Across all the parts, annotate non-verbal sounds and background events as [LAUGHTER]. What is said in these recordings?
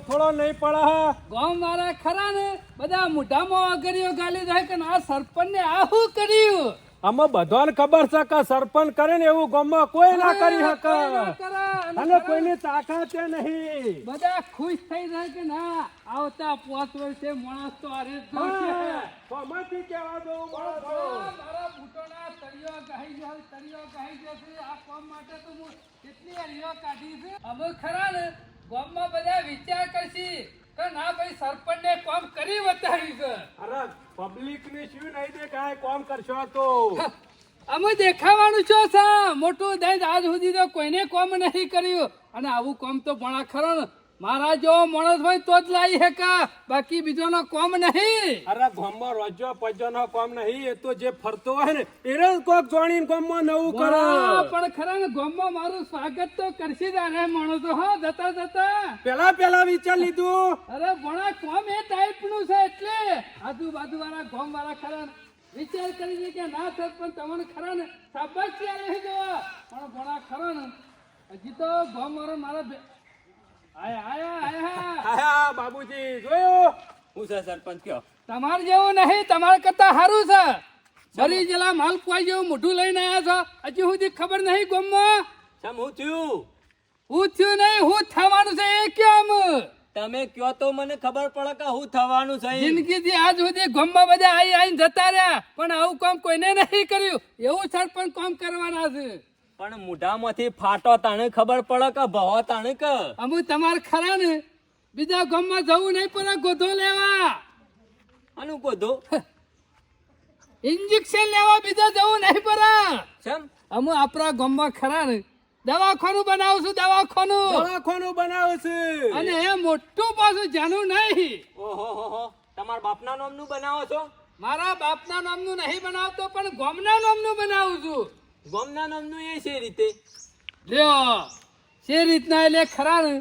થોડો નહીં પડે. ગામ મારા ખરા ને? બધા મોઢામાં અગરીઓ ગાલી જાય કે આ સરપંચ ને આ શું કર્યું? અમે બધાને ખબર છે કે સરપંચ કરે ને એવું ગામમાં કોઈ ના કરી શકે. અને કોઈની તાકાત નહીં. બધા ખુશ થઈ જાય કે ના આવતા પાંચ વર્ષે માણસ તો અરે કોમાંથી કહેવા દઉં મારા બુટોના તળિયો ગહાઈ જાય તળિયો ગહાઈ જશે આ કામ માટે તો હું કેટલી અરિયો કાઢી છે. અમે ખરા ને ગામમાં બધા વિચાર કરશી કે ના ભાઈ સરપંચને કામ કરી બતાવી છે. અરે પબ્લિક ને શું નહીં દે કાંઈ કોમ કરશો તો. અમે દેખાવાનું છો સા મોટું દઈ આજ સુધી તો કોઈને કોમ નહીં કર્યું. અને આવું કોમ તો ભણા ખરો ને મારા જેવો માણસ હોય તો જ લાવી હેકા બાકી બીજાનો કોમ નહીં. અરે ગામમાં રોજો પજો નો કોમ નહીં એ તો જે ફરતો હોય ને એને જ કોક જોડીને ગામમાં નવું કરો. પણ ખરા ને ગામમાં મારું સ્વાગત તો કરશે જ અરે માણસો હા જતા જતા. પેલા પેલા વિચાર લીધું. અરે ભણા કોમ એ ટાઈપનું છે એટલે. આજુબાજુ વાળા ગામ વાળા ખરા વિચાર કરી છે કે ના થત પણ તમને ખરા ને છે જવા. પણ ભણા ખરા ને હજી તો ગામ વાળા મારા આયા બાબુજી જોયું? હું છે સરપંચ કયો? તમારે જેવું નહીં તમારે કરતા સારું છે. બરી જેલા માલ પુઆઈ જેવું મોઢું લઈને આવ્યા છો. હજી સુધી ખબર નહીં ગામમાં સમ હું થયું? હું થયું નહીં હું થવાનું છે એ કેમ? તમે કયો તો મને ખબર પડે કે હું થવાનું છે જિંદગીથી આજ સુધી ગામમાં બધા આઈ આવીને જતા રહ્યા પણ આવું કામ કોઈને નહીં કર્યું. એવું સરપંચ કામ કરવાના છે. પણ મોઢામાંથી ફાટો તાણે ખબર પડે કે ભવો તાણે કે? અમુ તમારે ખરા ને? બીજા ગામમાં જવું નહીં પડે ગોધો લેવા. આનું ગોધો? ઇન્જેક્શન લેવા બીજા જવું નહીં પડે. ચમ? અમુ આપણા ગામમાં ખરા ને? દવાખાનું બનાવું છું દવાખાનું. દવાખાનું બનાવું છું. અને એ મોટું પાછું જાનું નહીં. ઓહો તમારા બાપના નામનું બનાવો છો? મારા બાપના નામનું નહીં બનાવતો પણ ગામના નામનું બનાવું છું. ગોમના નામનું એ છે રીતે. લ્યો છે રીતના એટલે ખરા ને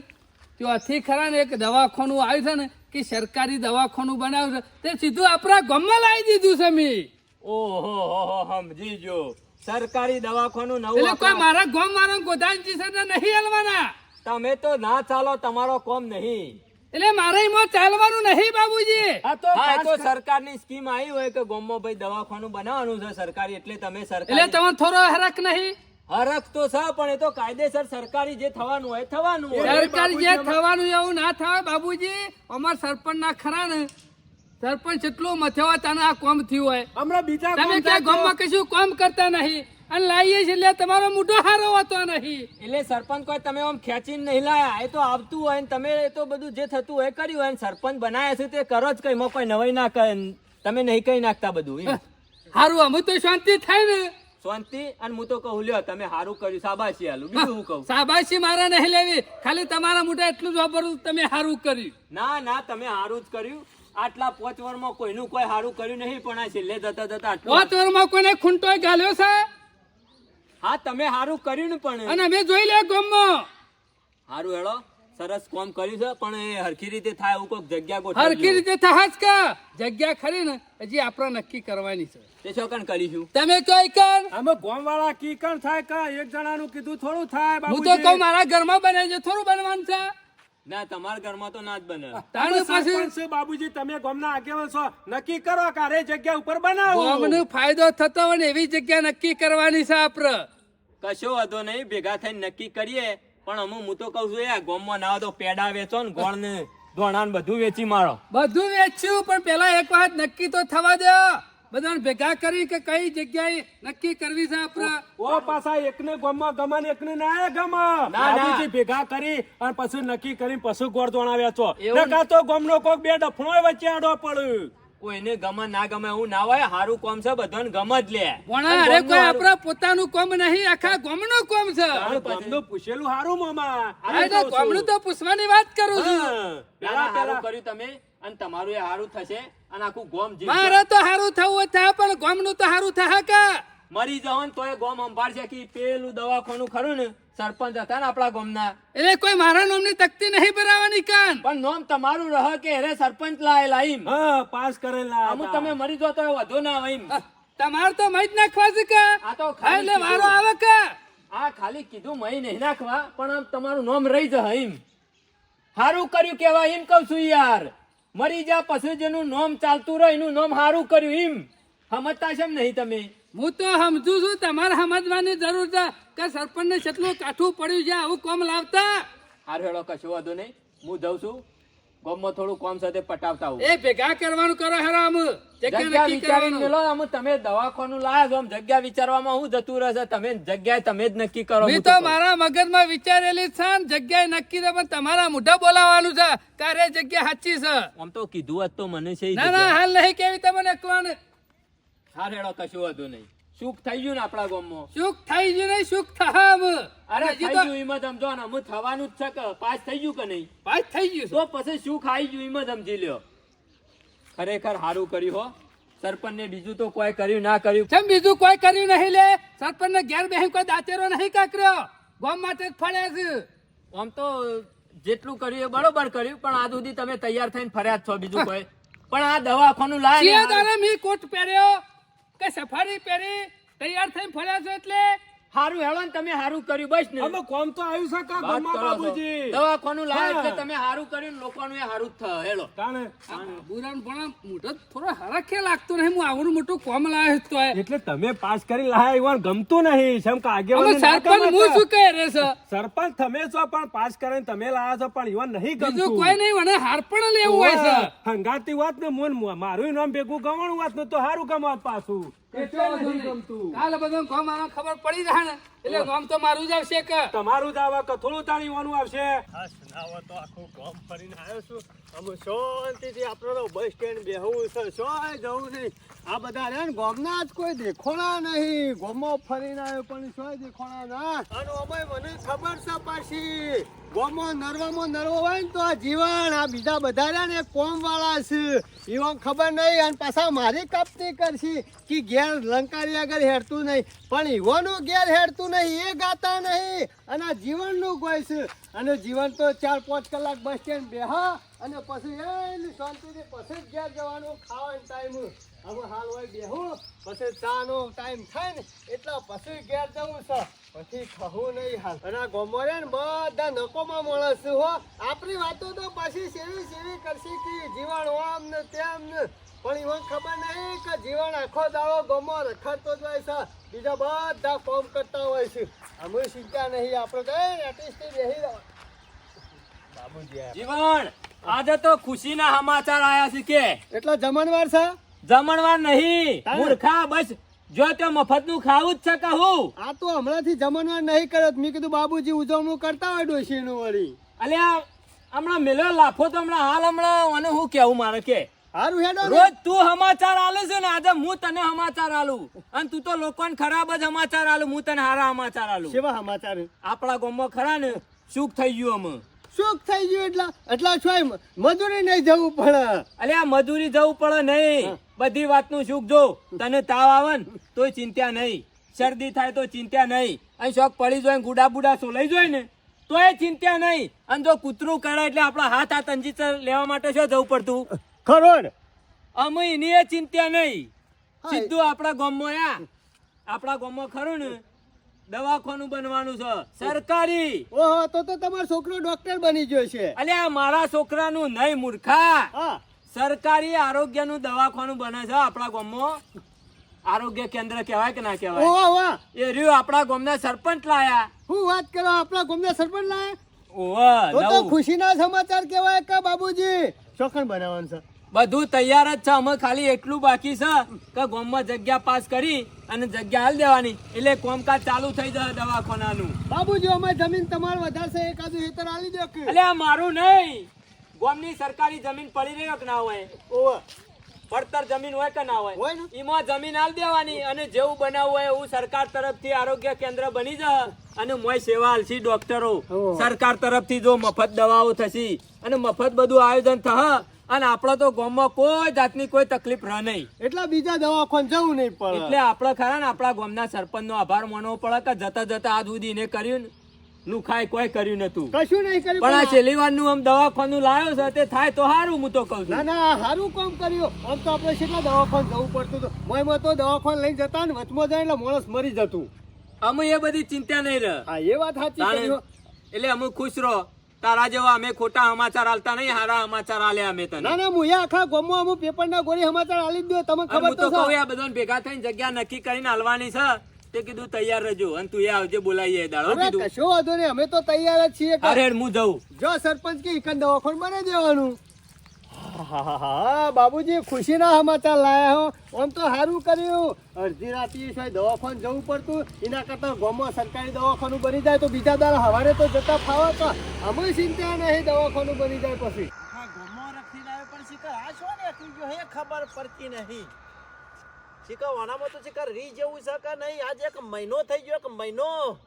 ત્યાંથી ખરા ને એક દવાખાનું આવ્યું છે ને કે સરકારી દવાખાનું બનાવ્યું છે તે સીધું આપણા ગામમાં લાવી દીધું છે મેં. ઓહો હો સમજી જો સરકારી દવાખાનું નવું એટલે કોઈ મારા ગામ વાળા ગોદાનજી છે ને નહીં હલવાના. તમે તો ના ચાલો તમારો કોમ નહીં. એટલે મારે એમાં ચાલવાનું નહીં બાબુજી. આ તો સરકારની સ્કીમ આવી હોય કે ગોમો ભાઈ દવાખાનું બનાવવાનું છે સરકારી એટલે તમે એટલે તમે તમારે થોડો હરક નહીં. હરખ તો છે પણ એ તો કાયદેસર સરકારી જે થવાનું હોય થવાનું હોય. સરકારી જે થવાનું એવું ના થાય બાબુજી. અમાર સરપંચ ના ખરા ને. સરપંચ એટલું મથેવા તને આ કોમ થયું હોય. હમણાં બીજા તમે ગામ ક્યાં. ગામમાં કશું કોમ કરતા નહીં. અને લાવીએ છીએ એટલે તમારો મોટો હારો હતો નહીં. એટલે સરપંચ કોઈ તમે આમ ખેંચીને નહીં લાયા એ તો આવતું હોય ને તમે એ તો બધું જે થતું હોય કર્યું હોય સરપંચ બનાયા છે તે કરો જ કઈ કોઈ નવાઈ ના કહે તમે નહીં કઈ નાખતા બધું સારું [LAUGHS] હારું અમે તો શાંતિ થાય ને. શાંતિ? અને હું તો કહું લ્યો તમે સારું કર્યું શાબાશી આલું. બીજું હું કહું? સાબાશી મારે નહીં લેવી. ખાલી તમારા મોટા એટલું જ વાપરવું તમે સારું કર્યું. ના ના તમે સારું જ કર્યું. આટલા પોચ વર્ષમાં કોઈનું કોઈ સારું કર્યું નહીં પણ આ છેલ્લે જતા જતા પાંચ વર્ષમાં કોઈને ખૂંટો ગાલ્યો છે? હા તમે સારું કર્યું ને પણ. અને અમે જોઈ લે ગામમાં સારું હેડો સરસ કોમ કર્યું છે પણ એ હરખી રીતે થાય એવું કોઈક જગ્યા હરખી ગોઠવી રીતે થાય જ કા. જગ્યા ખરી ને હજી આપણે નક્કી કરવાની છે. તે છોકન કરીશું? તમે કઈ કર અમે ગોમ વાળા કીકણ થાય કે? એક જણાનું કીધું થોડું થાય હું તો કહું મારા ઘરમાં બને છે થોડું બનવાનું છે. ના તમારા ઘરમાં તો ના જ બને. પછી છે, બાબુજી તમે ગામના આગેવાન છો. નક્કી કરો કે આ જગ્યા ઉપર બનાવો. ગામને ફાયદો થતો હોય ને એવી જગ્યા નક્કી કરવાની છે આપણે કશો વાંધો નહીં ભેગા થઈને નક્કી કરીએ. પણ અમુ હું તો કઉ છું યાર ગામમાં ના તો પેડા વેચો ને ગોળ ને ધોણા ને બધું વેચી મારો. બધું વેચ્યું પણ પેલા એક વાત નક્કી તો થવા દો. બધાને ભેગા કરી કે કઈ જગ્યાએ નક્કી કરવી છે આપણે? ઓ પાછા એકને ગામમાં ગમન એકને ના ગમા. બાબુજી ભેગા કરી અને પછી નક્કી કરી પશુ ગોળ દોણાવ્યા છો. નકા તો ગમનો કોક બે ડફણો વચ્ચે આડો પડ્યું. કોઈને ગમે ના ગમે એવું ના હોય હારું કોમ છે બધાને ગમ જ લે. પણ અરે કોઈ આપણો પોતાનું કોમ નહીં આખા ગોમનું કોમ છે. તારે પૂછેલું હારું મામા. આ તો ગામનું તો પૂછવાની વાત કરું છું. પેલા પેલા. કર્યું તમે અને તમારું એ હારું થશે. અને આખું ગોમ. મારે તો સારું થવું હોય થાય પણ ગોમનું તો સારું થાય કે? મરી જાવ ને તોય ગોમ સંભાળશે કે પેલું દવાખાનું ખરું ને સરપંચ હતા ને આપણા ગામના. એટલે કોઈ મારા નામની તકતી નહીં ભરાવાની કાન? પણ નોમ તમારું રહ કે અરે સરપંચ લાયેલા એમ? હા પાસ કરેલા અમુક તમે મરી જો તો વધુ ના હોય એમ. તમારે તો જ નાખવા છે કે? આ તો એટલે વારો આવે કે? આ ખાલી કીધું મહી નહીં નાખવા પણ આમ તમારું નામ રહી જ એમ. સારું કર્યું કેવા એમ કહું છું યાર. મરી જા પછી જેનું નામ ચાલતું રહે એનું નામ સારું કર્યું એમ. સમજતા છે નહીં તમે? હું તો સમજુ છું તમારે સમજવાની જરૂર છે કે સરપંચને કેટલું કાઠું પડ્યું છે આવું કોમ લાવતા? હાર હેડો કશું વાંધો નહીં. હું જઉં છું. ગામમાં થોડું કોમ સાથે પટાવતા એ ભેગા કરવાનું કરો હરામ આમ જગ્યા વિચારી લો આમ તમે દવાખાનું લાયા છો આમ જગ્યા વિચારવામાં હું જતું રહેશે? તમે જગ્યાએ તમે જ નક્કી કરો મેં તો. મારા મગજમાં વિચારેલી છે ને જગ્યાએ નક્કી છે પણ તમારા મોઢા બોલાવવાનું છે. કારે જગ્યા સાચી છે. આમ તો કીધું હતું તો મને છે ના ના હાલ નહીં કેવી તમને એકલાને હાર હેડો કશું વધુ નહીં. સુખ થઈ ગયું ને આપણા ગામમાં? સુખ થઈ ગયું નહીં સુખ થાવ અરે થઈ ગયું એમ સમજો ને હું થવાનું જ છે કે પાસ થઈ ગયું કે નહીં? પાસ થઈ ગયું તો પછી સુખ આવી ગયું એમ સમજી લ્યો. ખરેખર સારું કર્યું હો. સરપંચ ને બીજું તો કોઈ કર્યું ના કર્યું. કેમ બીજું કોઈ કર્યું નહીં લે સરપંચ ને ઘેર બેહી કોઈ દાચેરો નહીં કાકર્યો ગામ માટે જ ફળ્યા છે. આમ તો જેટલું કર્યું એ બરોબર કર્યું પણ આ સુધી તમે તૈયાર થઈને ફર્યા જ છો બીજું કોઈ. પણ આ દવાખાનું લાવી કોટ પહેર્યો કે સફારી પહેરી તૈયાર થઈને ફર્યા છો એટલે હારું હેળો ને તમે હારું કર્યું બસ ને. અમે કોમ તો આવ્યું છે કા છો. બાબુજી દવાખાનું લાયા એટલે હા. તમે હારું કર્યું લોકોનું એ હારું જ થયું હેડો તાણે? બુરાન પણ મોટો થોડો હરખે લાગતો નહીં. હું આવડું મોટું કોમ લાયો તો એટલે તમે પાસ કરી લાયા ઈવન ગમતું નહીં. જેમ કે અમે આગેવાનને સરપંચ હું શું કહે રે છે? સરપંચ તમે છો પણ પાસ કરીને તમે લાયા છો પણ ઈવન નહીં બીજું કોઈ નહીં મને હાર પણ લેવું હોય છે. હંગાતી વાત ને મોન મારું નામ ભેગું ગમણું વાત ને તો સારું કમાત પાછું. ગમતું કાલે બધું આમાં ખબર પડી રહે ને. એટલે ગામ તો મારું જ આવશે કે? તમારું જ આવે કે થોડું તાણી વાનું આવશે સુનાવો તો આખું ગામ ફરીને આવ્યો છું. અમે શાંતિથી આપણે બસ સ્ટેન્ડ બેહવું છે. શોય જવું નહીં. આ બધા રે ને ગામના જ કોઈ દેખોણા નહીં. ગામમાં ફરીને આવ્યો પણ શોય દેખોણા ના. અને અમે મને ખબર છે પાછી. ગામમાં નરવામાં નરવો હોય ને તો આ જીવન આ બીજા બધા રહ્યા ને કોમ વાળા છે. એવા ખબર નહીં. અને પાછા મારી કપતી કરશી કે ઘેર લંકારી આગળ હેરતું નહીં. પણ ઈવોનું ઘેર હેડતું નહીં, એ ગાતા નહીં. અને જીવનનું કોઈ છે. અને જીવન તો ચાર પાંચ કલાક બસ સ્ટેન્ડ બેહા અને પછી એની શાંતિથી પછી જ ઘેર જવાનું, ખાવાનો ટાઈમ હવે હાલ હોય બેહું, પછી ચાનો ટાઈમ થાય ને, એટલે પછી ઘેર જવું છે. પછી ખવું નહીં હાલ. અને ગોમરે બધા નકોમાં મળે છે હો. આપણી વાતો તો પછી સેવી સેવી કરશે કે જીવન આમ ને તેમ ને. પણ એમાં ખબર નહીં કે જીવન આખો દાડો ગમો રખડતો જ હોય છે. બીજા બધા કોમ કરતા હોય છે. અમે શીખ્યા નહીં. આપણે કઈ આર્ટિસ્ટ બેસી રહો. બાબુજી જીવન આજે તો ખુશીના સમાચાર આયા છે કે? એટલો જમણવાર છે? જમણવાર નહીં. મૂર્ખા બસ. જો તે મફતનું ખાવું જ છે કહું આ તો હમણાંથી જમણવાર નહીં કર્યો. મેં કીધું બાબુજી ઉજવણું કરતા હોય ડોશીનું વળી. અલ્યા હમણાં મેલો લાફો તો હમણાં હાલ હમણાં અને હું કેવું મારે કે? હેડો રોજ તું સમાચાર આલે છે ને આજે હું તને સમાચાર આલું. અને તું તો લોકોને ખરાબ જ સમાચાર આલું હું તને હારા સમાચાર આલું. કેવા સમાચાર? આપણા ગામમાં ખરા ને સુખ થઈ ગયું અમે સુખ થઈ ગયું એટલા એટલા છો મજૂરી નહીં જવું પડે. અલ્યા મજૂરી જવું પડે નહીં. બધી વાતનું સુખ જો. તને તાવ આવે ને તોય ચિંતા નહીં. શરદી થાય તો ચિંતા નહીં. અહીં શોખ પડી જાય ગુડા બુડા સોલાઈ જાય ને તોય ચિંતા નહીં. અને જો કૂતરું કરે એટલે આપણા હાથ હાથ અંજી લેવા માટે શું જવું પડતું? ખરો અમે એની એ ચિંતા નહીં. સીધું આપણા ગામમાં આ આપણા ગામમાં ખરું ને? દવાખાનું બનવાનું છે. સરકારી. ઓહો તો તો તમારો છોકરો ડોક્ટર બની ગયો છે. અલ્યા મારા છોકરાનું નહીં મૂર્ખા. સરકારી આરોગ્યનું દવાખાનું બને છે આપણા ગામમાં. આરોગ્ય કેન્દ્ર કહેવાય કે ના કહેવાય? ઓહો વાહ. એ રહ્યું આપણા ગામના સરપંચ લાયા. હું વાત કરો આપણા ગામના સરપંચ લાયા? ઓહો તો તો ખુશીના સમાચાર કહેવાય કે બાબુજી? ચોખણ બનાવવાનું છે. બધું તૈયાર જ છે. અમે ખાલી એટલું બાકી છે કે ગોમમાં જગ્યા પાસ કરી અને જગ્યા હાલ દેવાની. એટલે કોમકાજ ચાલુ થઈ જશે દવાખાનાનું. બાબુજી અમે જમીન તમારે વધારશે એકાદું હેતર આલી દો એટલે મારું નહીં. ગોમની સરકારી જમીન પડી રહ્યો કે ના હોય? ઓહો પડતર જમીન હોય કે ના હોય? એમાં જમીન હાલ દેવાની અને જેવું બનાવવું હોય એવું સરકાર તરફથી આરોગ્ય કેન્દ્ર બની જશે. અને મોય સેવા હાલશી ડોક્ટરો. સરકાર તરફથી જો મફત દવાઓ થશે અને મફત બધું આયોજન થશે અને આપણે તો ગામમાં કોઈ જાતની કોઈ તકલીફ રહે નહીં. એટલે બીજા દવાખાન જવું નહીં પડે. એટલે આપણે ખરા ને આપણા ગામના સરપંચનો આભાર માનવો પડે કે જતા જતા આ સુધી એને કર્યું ને નુખાય કોઈ કર્યું નતું કશું નહીં કર્યું પણ આ છેલ્લી વારનું આમ દવાખાનું લાવ્યો છે તે થાય તો સારું હું તો કહું ના ના સારું કામ કર્યું. આમ તો આપણે કેટલા દવાખાન જવું પડતું હતું. મોયમાં તો દવાખાન લઈને જતા ને વચમાં જાય એટલે માણસ મરી જતું. અમે એ બધી ચિંતા નહીં રહે. હા એ વાત સાચી. એટલે અમે ખુશ રહો. તારા જેવા અમે ખોટા સમાચાર આલતા નહીં હારા સમાચાર આલે અમે તને. ના ના હું આખા આખા અમુ અમુક પેપરના ગોળી સમાચાર આલી જ દો તમને ખબર તો કહું આ બધાને ભેગા થઈને જગ્યા નક્કી કરીને હાલવાની છે. તે કીધું તૈયાર રહેજો. અને તું એ આવજે બોલાવીએ દાડો કીધું. કશો વાંધો નહીં અમે તો તૈયાર જ છીએ. અરે હું જઉં. જો સરપંચ કે એકન દવાખાનું બનાવી દેવાનું. હા, બાબુજી, ખુશીના સમાચાર લાયા હો. આમ તો સારું કર્યું. અડધી રાતે સાહેબ દવાખાનું જવું પડતું. એના કરતાં ગામમાં સરકારી દવાખાનું બની જાય તો બીજા દર સવારે તો જતા ફાવા તો અમે ચિંતા નહીં, દવાખાનું બની જાય પછી. હા રખી લાવ્યો પણ શિખર આ શું ને? હે, ખબર પડતી નહીં. વાનામાં તો શિખર રી જેવું છે નહીં? આજે એક મહિનો થઈ ગયો, એક મહિનો.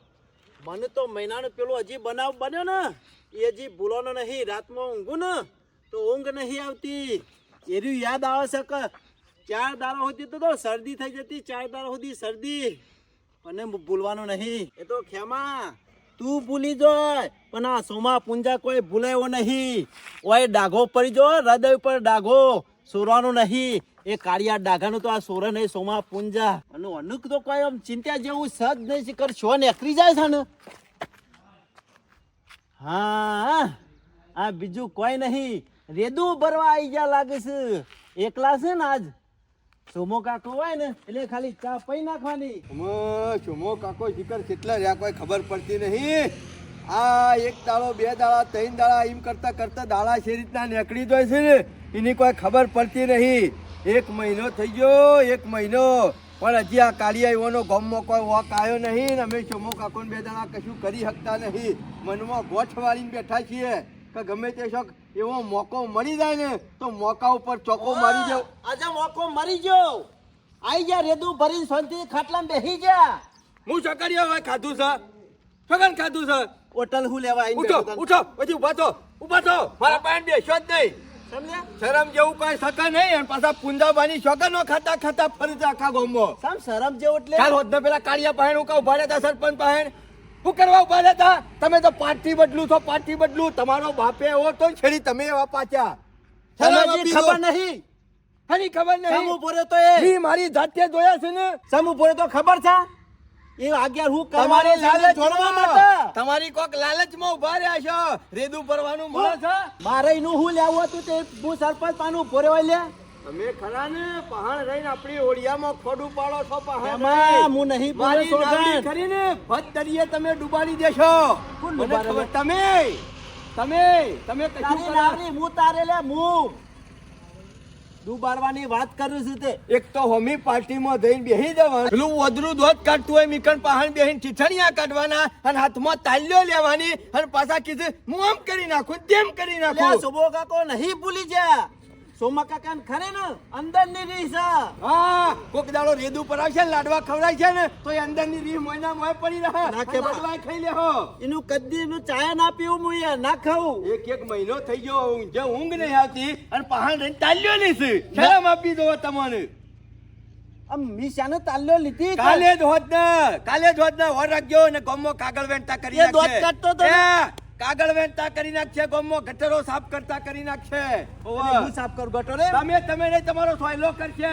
મને તો મહિનાનો પેલો હજી બનાવ બન્યો ને, એ હજી ભૂલવાનો નહીં, રાતમાં ઊંઘું ને. તો ઊંઘ નહીં આવતી. એર્યું યાદ આવે છે કે ચાર દારો સુધી તો શરદી થઈ જતી, ચાર દાડા સુધી શરદી. અને ભૂલવાનું નહીં. એ તો ખેમા, તું ભૂલી જોય, પણ આ સોમા પુંજા કોઈ ભૂલાયો નહીં. ઓય ડાઘો પડી જો, હૃદય ઉપર ડાઘો. સોરવાનું નહીં. એ કાળિયા ડાઘાનું તો આ સોર નહીં, સોમા પુંજા. અને અનુક તો કોઈ આમ ચિંતા જેવું સજ નહીં કર છો ને એકરી જાય છે ને. હા, આ બીજું કોઈ નહીં. રેદું ભરવા આવી ગયા લાગે છે. એકલા છે ને આજ. સોમો કાકો હોય ને, એટલે ખાલી ચા પી નાખવાની. ચુમો કાકો જીકર કેટલા રહ્યા કોઈ ખબર પડતી નહીં. આ એક દાળો બે દાળા ત્રણ દાળા એમ કરતા કરતા દાળા છે રીતના નીકળી જાય છે ને. એની કોઈ ખબર પડતી નહીં. એક મહિનો થઈ ગયો, એક મહિનો. પણ હજી આ કાળિયાઓનો ગમમાં કોઈ વોક આવ્યો નહીં ને અમે ચોમો કાકોને બે દાણા કશું કરી શકતા નહીં. મનમાં ગોઠ વાળીને બેઠા છીએ. કે ગમે તે શોખ એવો મોકો મળી જાય ને તો મોકા ઉપર ચોકો મારી જાવ આજે મોકો મરી ગયો. આઈ જા રેદુ ભરીને શાંતિ ખાટલામાં બેસી જા હું ચકરીઓ હવે ખાધું છે. છગન ખાધું છે. હોટલ હું લેવા આવી ઉઠો ઉઠો પછી ઊભા થો ઊભા થો. મારા પાણી બેસો જ નહીં. શરમ જેવું કઈ શકે નહીં અને પાછા પુંજાબાની શોખનો ખાતા ખાતા ફરી આખા ગોમો સામ શરમ જેવું એટલે? પેલા કાળિયા પહેણ ઉકા ઊભા રહેતા સરપંચ પહેણ શું કરવા ઊભા રહેતા તમે તો પાર્ટી બદલું છો પાર્ટી બદલું. તમારો બાપે એવો તો છેડી તમે એવા પાછા. ખબર નહીં. ખરી ખબર નહીં. સમૂહ પોરે તો એ. મારી જાતે જોયા છે ને. સમૂહ પોરે તો ખબર છે? એ આગળ હું તમારે લાલચ જોડવા માટે. તમારી કોક લાલચમાં ઊભા રહ્યા છો. રેદુ ભરવાનું મળે છે. મારે નું હું લેવું હતું તે હું સરપંચ પાનું પોરે હોય લે. તમે ખરા ને? પહાણ રહીને આપણી ઓળિયામાં ખોડું પાડો છો પહાણ હું નહીં મારી ગાડી કરીને દરિયે તમે ડૂબાડી દેશો? તમે તમે તમે કશું તારી હું તારે લે હું. ડૂબાડવાની વાત કરું છું તે. એક તો હોમી પાર્ટીમાં જઈને બેહી જવાનું. પેલું વધરું દોત કાઢતું હોય મીકણ પહાણ બેહીને ચીઠણિયા કાઢવાના અને હાથમાં તાલ્યો લેવાની અને પાછા કીધું હું આમ કરી નાખું તેમ કરી નાખું. સુબો કાકો નહીં ભૂલી જા. સોમા કાકા ખરે ને? અંદરની રહી છે હા કોક દાડો રેદ ઉપર આવશે લાડવા ખવડાય છે ને તો એ અંદરની રીહ મોયના મોય પડી રહે. નાખે લાડવા ખાઈ લેહો એનું કદી એનું ચાયા ના પીવું હું ના ખાવું. એક એક મહિનો થઈ ગયો ઊંઘ- જે ઊંઘ નહીં આવતી અને પહાણ રહીને તાલ્યો નહીં છે. શરમ આપી દો તમને. આમ મીશાને તાલ્યો લીધી કાલે જ હોત ને કાલે જ હોત ને ઓર રાખજો ને ગમો કાગળ વેંટા કરી એ દોત કાઢતો તો? કાગળ વેંચતા કરી નાખશે ગોમો ગટરો સાફ કરતા કરી નાખશે. હું સાફ કરું ગટરો તમે તમે નહીં તમારો સોયલો કરશે.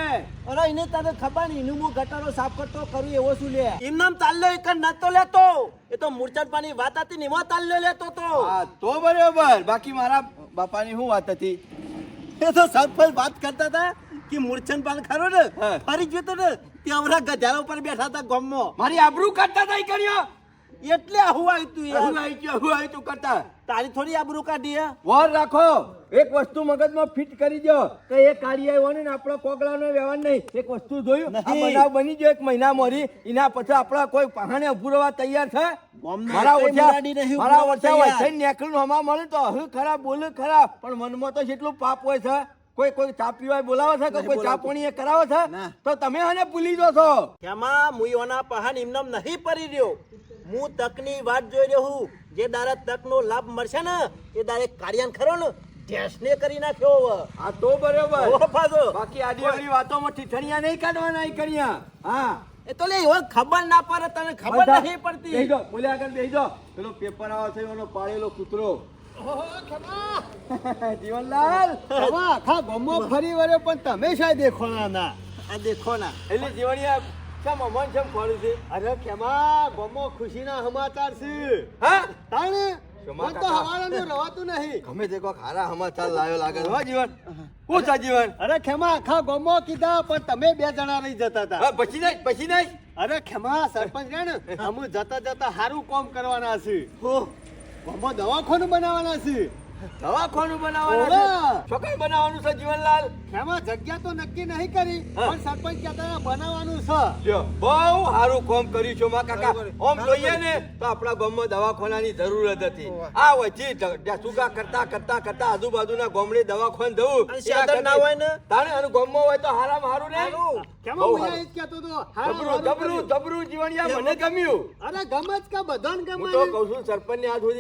અરે એને તને ખબર નહીં હું ગટરો સાફ કરતો કરું એવો શું લે? એમ નામ તાલ્યો એક નતો લેતો. એ તો મૂર્છનપાની વાત હતી ને એમાં તાલ્લો લેતો તો. હા તો બરોબર. બાકી મારા બાપાની શું વાત હતી? એ તો સરપંચ વાત કરતા હતા કે મૂર્છનપાન ખરો ને. ફરી ને તે અમારા ગધારા ઉપર બેઠા હતા ગામમાં. મારી આબરૂ કાઢતા નહીં કર્યો એટલે આવું આવ્યું તું આવી હું આવી તું કરતા. તારી થોડી આબરૂ કાઢી હે. વોર રાખો. એક વસ્તુ મગજમાં ફિટ કરી દો કે એ કાઢી આવ્યો ને આપણો કોગળાનો વ્યવહાર નહીં. એક વસ્તુ જોયું? આ બનાવ બની ગયો એક મહિના મોરી એના પછી આપણા કોઈ પહાણે ઉભું રહેવા તૈયાર છે? મારા ઓછા મારા ઓછા. વૈસાઈ નેકળું હમા મળે તો હુ ખરાબ બોલે ખરાબ પણ મનમાં તો જેટલું પાપ હોય છે કોઈ કોઈ ચા પીવાય બોલાવે છે કોઈ ચા પાણી એ કરાવે છે? તો તમે હને ભૂલી જો છો. એમાં મુયોના પહાન ઇમનમ નહીં પડી રહ્યો. હું તકની વાત જોઈ રહ્યો હું. જે દારા તકનો લાભ મળશે ને એ દારે કાર્યાન ખરો ને ઢેસને કરી નાખ્યો આ તો બરોબર. બાકી આડી આડી વાતોમાં ઠીઠણિયા નહીં કાઢવાના એ કર્યા. હા. એ તો લે એવો ખબર ના પડે તને. ખબર નથી નહીં પડતી બોલ્યા આગળ બેહી પેલો પેપર આવે છે એનો પાળેલો કૂતરો. [LAUGHS] જીવનલાલ. આખા ગમો ફરી વળ્યો પણ તમે શા દેખોના ના આ દેખો ના એટલે જીવણિયા કેમ અમન ચમ ખોલું છે? અરે કેમા ગમો ખુશીના સમાચાર છે. હા? તાણે? મન તો. હવારાનું રવાતું નહીં. ગમે તે કોક હારા સમાચાર લાવ્યો લાગે. હો જીવન. પૂછા છે જીવન? અરે ખેમા આખા ગમો કીધા પણ તમે બે જણા રહી જતા હતા. પછી નહીં પછી નહીં. અરે ખેમા સરપંચ રે ને અમે જતા જતા સારું કામ કરવાના છે ગમો દવાખાનું બનાવવાના છે. દવાખાનું બનાવવાનું ઓવા. છે. બનાવવાનું છે જીવનલાલ? એમાં જગ્યા તો નક્કી નહીં કરી પણ સરપંચ કહેતા બનાવવાનું છે. બહુ સારું કામ કર્યું છે માં કાકા. ઓમ જોઈએ ને તો આપણા ગામમાં દવાખાનાની જરૂર જ હતી આ વચ્ચે સુગા કરતા કરતા કરતા આજુબાજુના ગામડે દવાખાન જવું. સાધન ના હોય ને? તાણે આનું ગામમાં હોય તો હારામ હારું ને?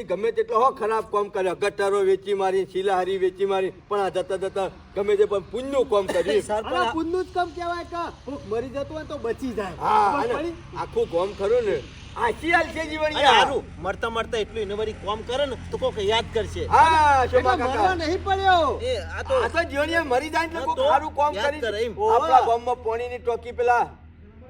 ગમે તેટલો હો ખરાબ કામ કર્યો. ગટરો વેચી મારી શિલાહારી વેચી મારી પણ આ જતા જતા ગમે તે પણ પુણ્યનું કામ [LAUGHS] અરે પુણ્યનું જ કામ કહેવાય કે ભૂખ મરી જતો હોય તો બચી જાય. હા અને આખું ગામ ખરું ને. હાલ છે જીવણિયા હારું. મરતા મળતા એટલું એને વળી કોમ કરે ને તો કોક યાદ કરશે. હા શોભા મરવા કાકા. નહીં પડ્યો. એ આ તો આ તો જીવણિયા મરી જાય એટલે કોક તો સારું કામ કરી કરે. આપણા ગામમાં પાણીની ટોકી પેલા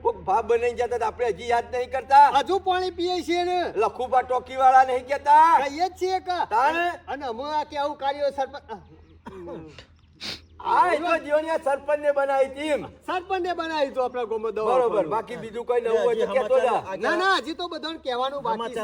કોક ભાવ બનાવી જતા હતા, આપણે હજી યાદ નહીં કરતા. હજુ પાણી પીએ છીએ ને. લખુભા ટોકી વાળા નહીં કેતા કહીએ જ છીએ કા? અને અમે આ કે આવું કાર્ય સરપંચ હા એ તો જીવણિયા સરપંચ ને બનાવી ટીમ સરપંચ ને બનાવી તો આપણા ગામમાં દવા બરોબર બાકી બીજું કોઈ નવું હોય તો હજી જા. ના ના હજી તો બધાને કહેવાનું બાકી છે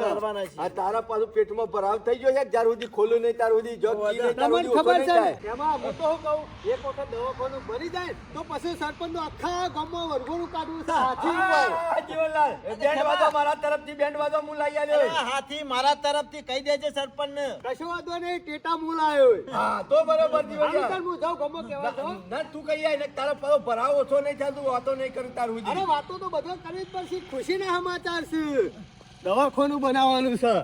આ તારા પાછું પેટમાં ભરાવ થઈ ગયો છે જ્યાર સુધી ખોલું નહીં ત્યાર સુધી જો કી નહીં ત્યાર સુધી ખબર છે એમાં હું તો કહું એક વખત દવાખાનું ભરી જાય તો પછી સરપંચનું આખા ગામમાં વરઘોડું કાઢવું છે હાથી ઉપર. જીવનલાલ, બેન્ડ વાજો મારા તરફથી બેન્ડ વાજો હું લઈ આવ્યો. હાથી મારા તરફથી કહી દેજે સરપંચ ને કશો વાંધો નહીં ટેટા મૂળ આવ્યો હા તો બરોબર જીવનલાલ. હું જાઉં ગામમાં કહેવા છો? ના તું કહી આય તારો પાછો ભરાવ ઓછો નહીં થતું વાતો નહીં કરું તાર. અરે વાતો તો બધો કરવી જ પડશે. ખુશીના સમાચાર છે. દવાખાનું બનાવવાનું છે.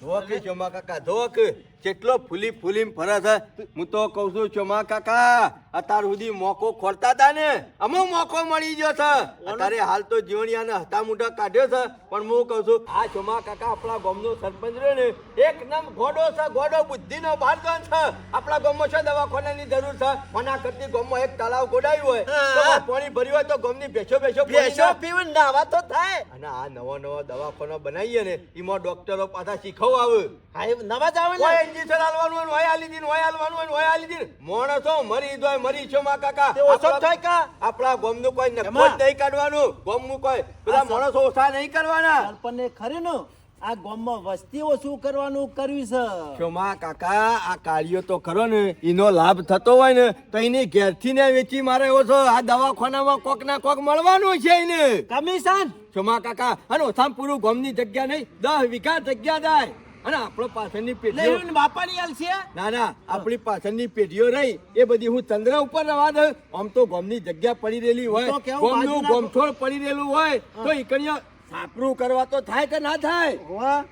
ધોક જમા કાકા ધોક. કેટલો ફૂલી ફૂલી ફરે છે હું તો કઉ છું ચોમા કાકા અત્યાર સુધી મોકો ખોરતા હતા ને અમો મોકો મળી ગયો છે. અત્યારે હાલ તો જીવણિયાને હતા મુઠા કાઢ્યો છે પણ હું કઉ છું આ ચોમા કાકા આપણા ગામનો સરપંચ રહ્યો ને એક નામ ગોડો છે ગોડો બુદ્ધિનો બારદાન છે. આપણા ગામમાં છે દવાખાનાની જરૂર છે મના કરતી ગામમાં એક તળાવ ગોડાયું હોય પાણી ભર્યું હોય તો ગામની ની ભેસો ભેસો ભેંસો પીવું નાવા તો થાય. અને આ નવો નવો દવાખાનો બનાવીએ ને એમાં ડોક્ટરો પાછા શીખવ આવે. હા નવા જ આવે ને. ઇન્જેક્શન હાલવાનું હોય હોય આલી દીધું, હોય આલવાનું હોય હોય આલી દીધું. માણસો મરી દોય મરી છો માં કાકા. ઓછો થાય કા? આપણા ગામનું કોઈ નફો જ નહીં કાઢવાનું ગામનું કોઈ. બધા માણસો ઓછા નહીં કરવાના. પણ ને ખરી ને આ ગામમાં વસ્તી ઓછું કરવાનું કર્યું છે? શોમા કાકા આ કાર્યો તો ખરો ને એનો લાભ થતો હોય ને તો એની ઘેરથી ને વેચી મારે એવો છો આ દવાખાનામાં કોક ના કોક મળવાનું છે એને. કમિશન? શોમા કાકા અને ઓછામાં પૂરું ગામની જગ્યા નહીં દસ વીઘા જગ્યા જાય. અને આપણો પાછળની પેઢીઓ બાપાની હાલ છે. ના ના આપણી પાછળની પેઢીઓ રહી. એ બધી હું ચંદ્ર ઉપર રવા દઉં. આમ તો ગોમની જગ્યા પડી રહેલી હોય. ગોમનું ગોમઠોળ પડી રહેલું હોય. તો ઈકણીઓ સાપરું કરવા તો થાય કે ના થાય?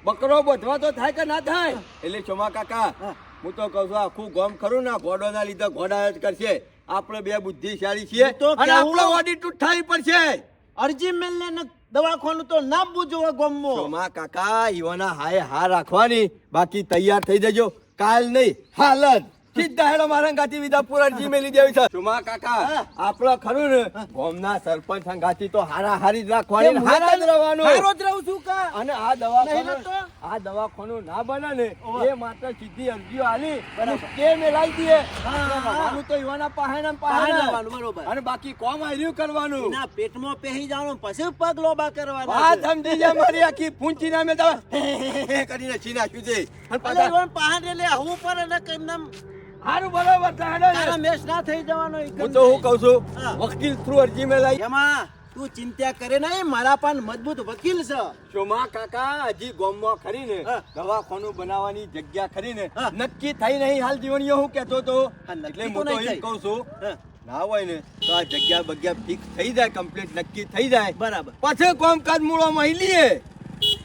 બકરો બધવા તો થાય કે ના થાય? એટલે ચોમા કાકા હું. તો કહું છું આખું ગોમ ખરું ના ઘોડોના લીધે ઘોડા જ કરશે. આપણે બે બુદ્ધિશાળી છીએ તો અને કેવું- ઓડિટ ઉઠાવી પડશે. અરજી મેલને દવાખાનું તો ના બુજવો ગમવો ચોમા કાકા, ઈવાના હાય હા રાખવાની. બાકી તૈયાર થઈ જજો. કાલ નહીં હાલ જ સીધા હેડો મારા ગાતી વિદાપુર મેલી દેવી છે. ચોમા કાકા આપણો ખરું ને ગામના સરપંચ સંગાતી તો હારા હારી જ રાખવાની હારા જ રહેવાનું હારો જ રહું છું કા? અને આ દવાખાનું આ દવાખાનું ના બને ને એ માત્ર સીધી અરજીઓ આલી અને તે મેલાઈ દઈએ રહેવાનું તો ઈવાના પાહેણા ને પાહેણા પાહેણા. રહેવાનું, બરોબર. અને બાકી કોમ આર્યું કરવાનું. ના પેટમાં પહેરી જવાનું પછી પગ લોબા કરવાના વાત સમજી જા મારી આખી પૂંચી ના મેં કરીને છી નાખ્યું છે? અને અલે પાછા ઈવન પહાડ એટલે આવું પડે ને કે એમને હારું બરોબર. તારા મેચ ના થઈ જવાનો હું તો હું કહું છું વકીલ થ્રુ અરજી મેં લાવી એમાં તું ચિંતા કરે નહીં મારા પણ મજબૂત વકીલ છે. શોમા કાકા હજી ગોમમાં ખરી ને દવાખાનું બનાવવાની જગ્યા ખરી ને હા. નક્કી થઈ નહીં હાલ જીવણીઓ હું કહેતો તો. એટલે હું તો એમ કહું છું ના હોય ને તો આ જગ્યા બગ્યા ફિક્સ થઈ જાય કમ્પ્લીટ નક્કી થઈ જાય. બરાબર. પછી કોમકાજ મૂળો મહિલીએ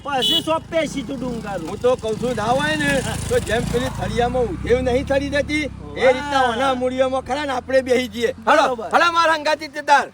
પછી સોંપે સીધું ડુંગર. હું તો કઉ છું ના હોય ને તો જેમ પેલી થળિયામાં ઉધેવ નહીં થડી દેતી એ રીતના ઓના મૂળિયામાં ખરા ને આપણે બેસી જઈએ. હલો બરોબર. હલો મારા અંગાતી તેદાર